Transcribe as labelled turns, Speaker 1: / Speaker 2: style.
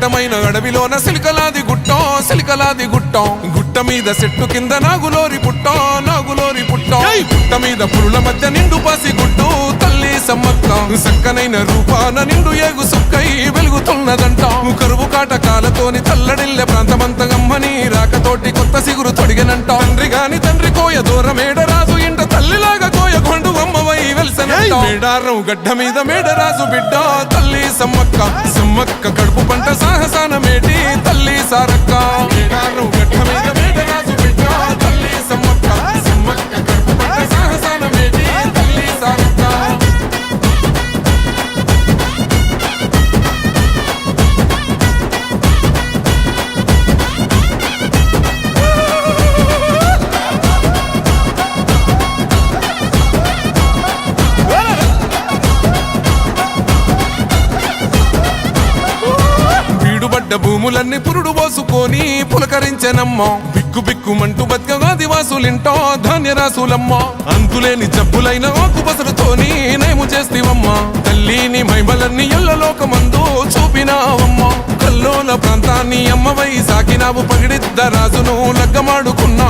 Speaker 1: అందమైన అడవిలోన సిలికలాది గుట్టం సిలికలాది గుట్టం. గుట్ట మీద చెట్టు కింద నాగులోరి పుట్టం నాగులోరి పుట్టం. ఈ పుట్ట మీద పురుల మధ్య నిండు పాసి గుట్టు తల్లి సమ్మక్క. సక్కనైన రూపాన నిండు ఏగు సుక్కై వెలుగుతున్నదంట. కరువు కాటకాలతోని తల్లడిల్లె ప్రాంతమంత గమ్మని రాకతోటి కొత్త సిగురు తొడిగనంట. తండ్రి గాని తండ్రి కోయ దూరమేడ రాజు ఇంట తల్లిలాగా కోయ కొండు అమ్మవై వెలిసనంట. మేడారం గడ్డ మీద మేడరాజు బిడ్డ తల్లి సమ్మక్క. సమ్మక్క కడుపు పంట పడ్డ భూములన్నీ పురుడు పోసుకొని పులకరించెనమ్మ. బిక్కు బిక్కుమంటూ బతకగా దివాసులింటో ధాన్యరాసులమ్మ అంతులేని జబ్బులైన ఆకుపసరుతోని నేము చేస్తివమ్మా. తల్లిని మైమలన్నీ ఎల్లలోకమందు చూపినావమ్మా. కల్లోల ప్రాంతాన్ని అమ్మవై సాకినావు పగిడిద్ద రాజును లగ్గమాడుకున్న